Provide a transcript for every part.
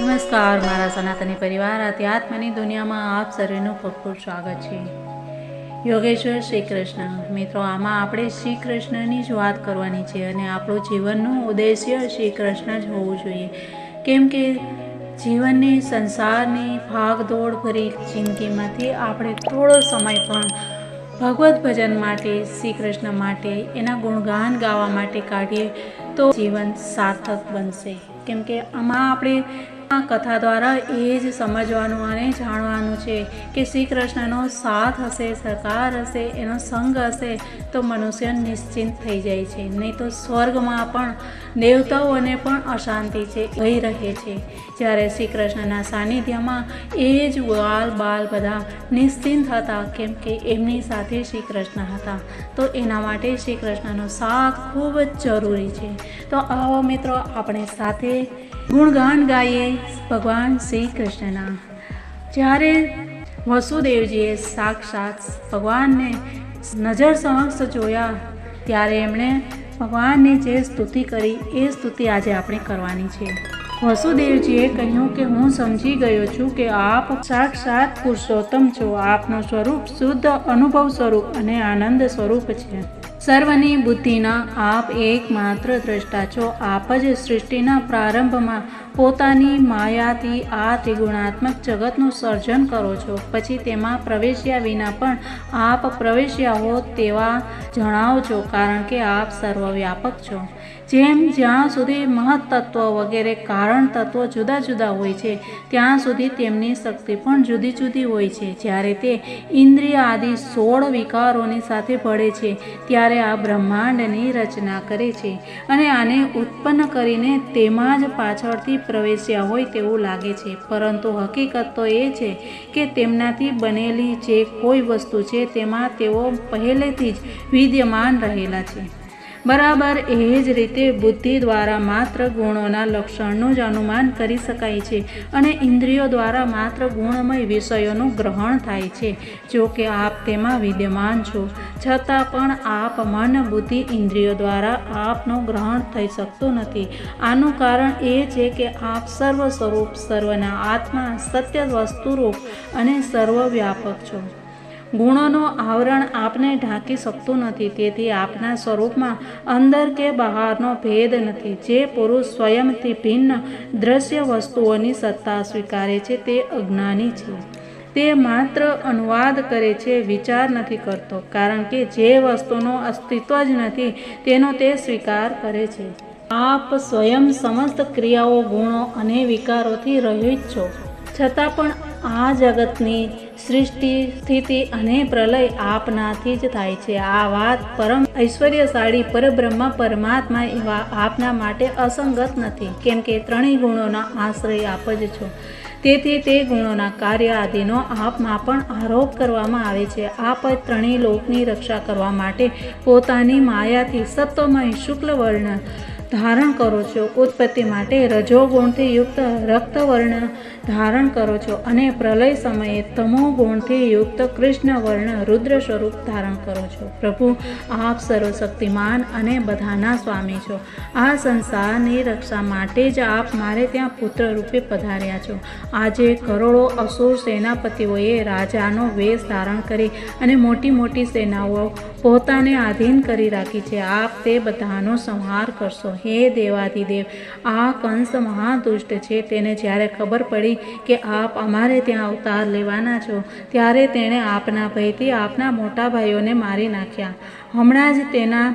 નમસ્કાર, મારા સનાતની પરિવાર આધ્યાત્મની દુનિયામાં આપ સર્વેનું ખૂબ સ્વાગત છે. યોગેશ્વર શ્રી કૃષ્ણ, મિત્રો, આમાં આપણે શ્રી કૃષ્ણની જ વાત કરવાની છે અને આપણું જીવનનું ઉદ્દેશ્ય શ્રી કૃષ્ણ જ હોવું જોઈએ. કેમ કે જીવનની, સંસારની ભાગદોડ ભરી જિંદગીમાંથી આપણે થોડો સમય પણ ભગવત ભજન માટે, શ્રી કૃષ્ણ માટે, એના ગુણગાન ગાવા માટે કાઢીએ તો જીવન સાર્થક બનશે. કેમ કે આમાં આપણે આ કથા દ્વારા એ જ સમજવાનું અને જાણવાનું છે કે શ્રી કૃષ્ણનો સાથ હશે, સહકાર હશે, એનો સંગ હશે, તો મનુષ્ય નિશ્ચિંત થઈ જાય છે. નહીં તો સ્વર્ગમાં પણ દેવતાઓને પણ અશાંતિ છે, ભય રહે છે. જ્યારે શ્રી કૃષ્ણના સાનિધ્યમાં એ જ બાલ બાલ બધા નિશ્ચિંત હતા, કેમ કે એમની સાથે શ્રી કૃષ્ણ હતા. તો એના માટે શ્રી કૃષ્ણનો સાથ ખૂબ જ જરૂરી છે. તો આવો મિત્રો, આપણે સાથે ગુણગાન ગાઈએ ભગવાન શ્રી કૃષ્ણના જ્યારે વસુદેવજીએ સાક્ષાત ભગવાનને નજર સમક્ષ જોયા, ત્યારે એમણે ભગવાનની જે સ્તુતિ કરી, એ સ્તુતિ આજે આપણે કરવાની છે. વસુદેવજીએ કહ્યું કે, હું સમજી ગયો છું કે આપ સાક્ષાત પુરુષોત્તમ છો. આપનું સ્વરૂપ શુદ્ધ અનુભવ સ્વરૂપ અને આનંદ સ્વરૂપ છે. સર્વની બુદ્ધિના આપ એકમાત્ર દ્રષ્ટા છો. આપ જ સૃષ્ટિના પ્રારંભમાં પોતાની માયાથી આ ત્રિગુણાત્મક જગતનું સર્જન કરો છો. પછી તેમાં પ્રવેશ્યા વિના પણ આપ પ્રવેશ્યા હો તેવા જણાવો છો, કારણ કે આપ સર્વવ્યાપક છો. જેમ જ્યાં સુધી મહત્તત્વ વગેરે કારણ તત્વો જુદા જુદા હોય છે, ત્યાં સુધી તેમની શક્તિ પણ જુદી જુદી હોય છે. જ્યારે તે ઇન્દ્રિય આદિ સોળ વિકારોની સાથે ભળે છે, ત્યારે આ બ્રહ્માંડની રચના કરે છે અને આને ઉત્પન્ન કરીને તેમાં જ પાછળથી પ્રવેશ્યા હોય તેવું લાગે છે. પરંતુ હકીકત તો એ છે કે તેમનાથી બનેલી જે કોઈ વસ્તુ છે, તેમાં તેઓ પહેલેથી જ વિદ્યમાન રહેલા છે. બરાબર એ જ રીતે બુદ્ધિ દ્વારા માત્ર ગુણોના લક્ષણનું જ અનુમાન કરી શકાય છે અને ઇન્દ્રિયો દ્વારા માત્ર ગુણમય વિષયોનું ગ્રહણ થાય છે. જો કે આપ તેમાં વિદ્યમાન છો, છતાં પણ આપ મન, બુદ્ધિ, ઇન્દ્રિયો દ્વારા આપનું ગ્રહણ થઈ શકતું નથી. આનું કારણ એ છે કે આપ સર્વ સ્વરૂપ સર્વના આત્મા સત્ય વસ્તુરૂપ અને સર્વવ્યાપક છો. ગુણોનો આવરણ આપને ઢાંકી શકતું નથી, તેથી આપના સ્વરૂપમાં અંદર કે બહારનો ભેદ નથી. જે પુરુષ સ્વયંથી ભિન્ન દ્રશ્ય વસ્તુઓની સત્તા સ્વીકારે છે, તે અજ્ઞાની છે. તે માત્ર અનુવાદ કરે છે, વિચાર નથી કરતો, કારણ કે જે વસ્તુનો અસ્તિત્વ જ નથી, તેનો તે સ્વીકાર કરે છે. આપ સ્વયં સમસ્ત ક્રિયાઓ, ગુણો અને વિકારોથી રહિત છો. છતાં પણ આ જગતની સૃષ્ટિ, સ્થિતિ અને પ્રલય આપનાથી જ થાય છે. આ વાત પરમ ઐશ્વર્યશાળી પરબ્રહ્મ પરમાત્મા એવા આપના માટે અસંગત નથી. કેમ કે ત્રણેય ગુણોના આશ્રય આપ જ છો. તેથી તે ગુણોના કાર્ય આદિનો આપમાં પણ આરોપ કરવામાં આવે છે. આપ ત્રણેય લોકની રક્ષા કરવા માટે પોતાની માયાથી સત્વમય શુક્લ વર્ણ ધારણ કરો છો. ઉત્પત્તિ માટે રજો ગુણથી યુક્ત રક્તવર્ણ ધારણ કરો છો અને પ્રલય સમયે તમો ગુણથી યુક્ત કૃષ્ણ વર્ણ રુદ્ર સ્વરૂપ ધારણ કરો છો. પ્રભુ, આપ સર્વશક્તિમાન અને બધાના સ્વામી છો. આ સંસારની રક્ષા માટે જ આપ મારે ત્યાં પુત્ર રૂપે પધાર્યા છો. આજે કરોડો અસુર સેનાપતિઓએ રાજાનો વેશ ધારણ કરી અને મોટી મોટી સેનાઓ પોતાને આધીન કરી રાખી છે. આપ તે બધાનો સંહાર કરશો. હે દેવાધિદેવ આ કંસ મહાદુષ્ટ છે. તેને જ્યારે ખબર પડી કે આપ અમારે ત્યાં અવતાર લેવાના છો, ત્યારે તેણે આપના ભયથી આપના મોટા ભાઈઓને મારી નાખ્યા. હમણાં જ તેના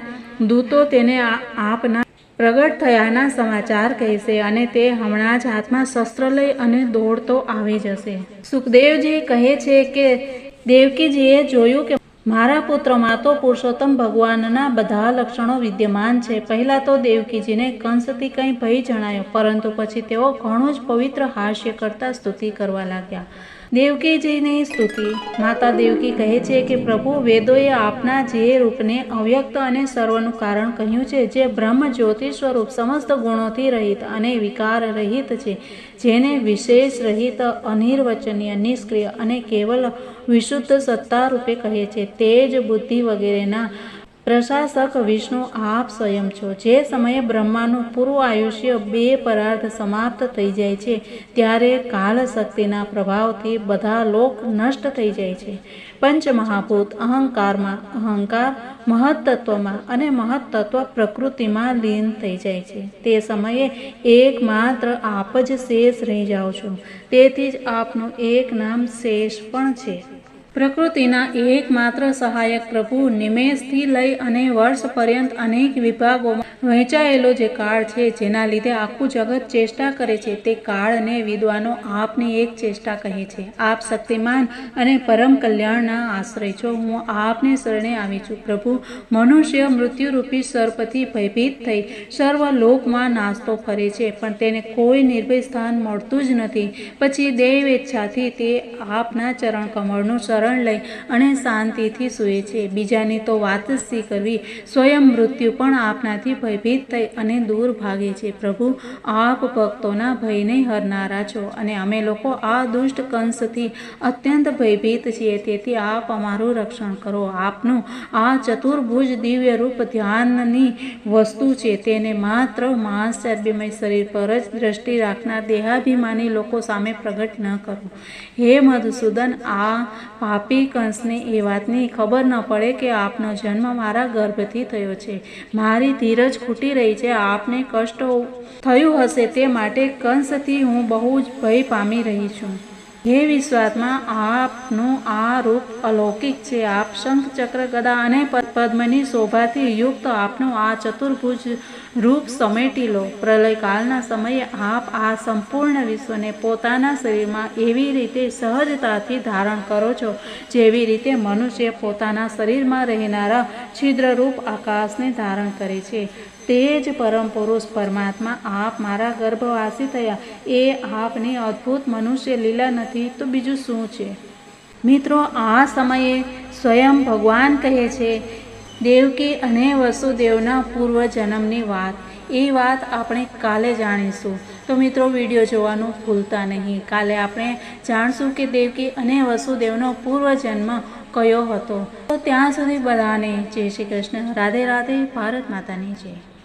દૂતો તેને આપના પ્રગટ થયાના સમાચાર કહેશે અને તે હમણાં જ હાથમાં શસ્ત્ર લઈ અને દોડતો આવી જશે. સુખદેવજી કહે છે કે, દેવકીજીએ જોયું કે મારા પુત્રમાં તો પુરુષોત્તમ ભગવાનના બધા લક્ષણો વિદ્યમાન છે. પહેલાં તો દેવકીજીને કંસથી કંઈ ભય જણાયો, પરંતુ પછી તેઓ ઘણું જ પવિત્ર હાસ્ય કરતાં સ્તુતિ કરવા લાગ્યા. દેવકીજીની સ્તુતિ. માતા દેવકી કહે છે કે, પ્રભુ, વેદોએ આપના જે રૂપને અવ્યક્ત અને સર્વનું કારણ કહ્યું છે, જે બ્રહ્મ જ્યોતિ સ્વરૂપ સમસ્ત ગુણોથી રહિત અને વિકાર રહિત છે, જેને વિશેષ રહિત, અનિર્વચનીય, નિષ્ક્રિય અને કેવલ વિશુદ્ધ સત્તા રૂપે કહે છે. તે જ બુદ્ધિ વગેરેના પ્રશાસક વિષ્ણુ આપ સ્વયં છો. જે સમયે બ્રહ્માનું પૂર્વ આયુષ્ય બે પરાર્ધ સમાપ્ત થઈ જાય છે, ત્યારે કાલ શક્તિના પ્રભાવથી બધા લોક નષ્ટ થઈ જાય છે. પંચમહાભૂત અહંકારમાં અહંકાર મહત્તત્વમાં અને મહત્તત્વ પ્રકૃતિમાં લીન થઈ જાય છે. તે સમયે એકમાત્ર આપ જ શેષ રહી જાઓ છો. તેથી જ આપનું એક નામ શેષ પણ છે. પ્રકૃતિના એકમાત્ર સહાયક પ્રભુ નિમેષથી લઈ અને વર્ષ પર્યંત અનેક વિભાગોમાં વહેંચાયેલો જે કાળ છે, જેના લીધે આખું જગત ચેષ્ટા કરે છે, તે કાળને વિદ્વાનો આપની એક ચેષ્ટા કહે છે. આપ શક્તિમાન અને પરમ કલ્યાણના આશ્રય છો. હું આપને શરણે આવી છું. પ્રભુ, મનુષ્ય મૃત્યુરૂપી સર્પથી ભયભીત થઈ સર્વ લોકમાં નાસ્તો ફરે છે, પણ તેને કોઈ નિર્ભય સ્થાન મળતું જ નથી. પછી દેવ ઈચ્છાથી તે આપના ચરણ કમળનું શરણ લઈ અને શાંતિથી સૂએ છે. બીજાની તો વાત જ કરવી સ્વયં મૃત્યુ પણ આપનાથી ભયભીત થઈ અને દૂર ભાગે છે. પ્રભુ, આપ ભક્તોના ભયને હરનારા છો અને અમે લોકો આ દુષ્ટ કંસથી અત્યંત ભયભીત છીએ. તેથી આપ અમારું રક્ષણ કરો. આપનું આ ચતુર્ભુજ દિવ્ય રૂપ ધ્યાનની વસ્તુ છે. તેને માત્ર માંસ ચરબીમય શરીર પર જ દ્રષ્ટિ રાખનાર દેહાભિમાની લોકો સામે પ્રગટ ન કરો. હે મધુસૂદન, આ પાપી કંસને એ વાતની ખબર ન પડે કે આપનો જન્મ મારા ગર્ભથી થયો છે. મારી ધીરજ ખૂટી રહી છે. આપને કષ્ટ થયું હશે તે માટે કંસથી હું બહુ જ ભય પામી રહી છું. હે વિશ્વાસમાં આપનું આ રૂપ અલૌકિક છે. આપ શંખ ચક્ર ગદા અને પદ્મની શોભાથી યુક્ત. આપનું આ ચતુર્ભુજ રૂપ સમેટી લો. પ્રલયકાળના સમયે આપ આ સંપૂર્ણ વિશ્વને પોતાના શરીરમાં એવી રીતે સહજતાથી ધારણ કરો છો, જેવી રીતે મનુષ્ય પોતાના શરીરમાં રહેનારા છિદ્રરૂપ આકાશને ધારણ કરે છે. તે જ પરમ પુરુષ પરમાત્મા આપ મારા ગર્ભવાસી થયા. એ આપની અદ્ભુત મનુષ્ય લીલા નથી, તો બીજું શું છે? મિત્રો, આ સમયે સ્વયં ભગવાન કહે છે દેવકી અને વસુદેવના પૂર્વ જન્મની વાત. એ વાત આપણે કાલે જાણીશું. તો મિત્રો, વીડિયો જોવાનું ભૂલતા નહીં. કાલે આપણે જાણશું કે દેવકી અને વસુદેવનો પૂર્વ જન્મ કયો હતો. તો ત્યાં સુધી બધાને જય શ્રી કૃષ્ણ. રાધે રાધે, ભારત માતાની જય.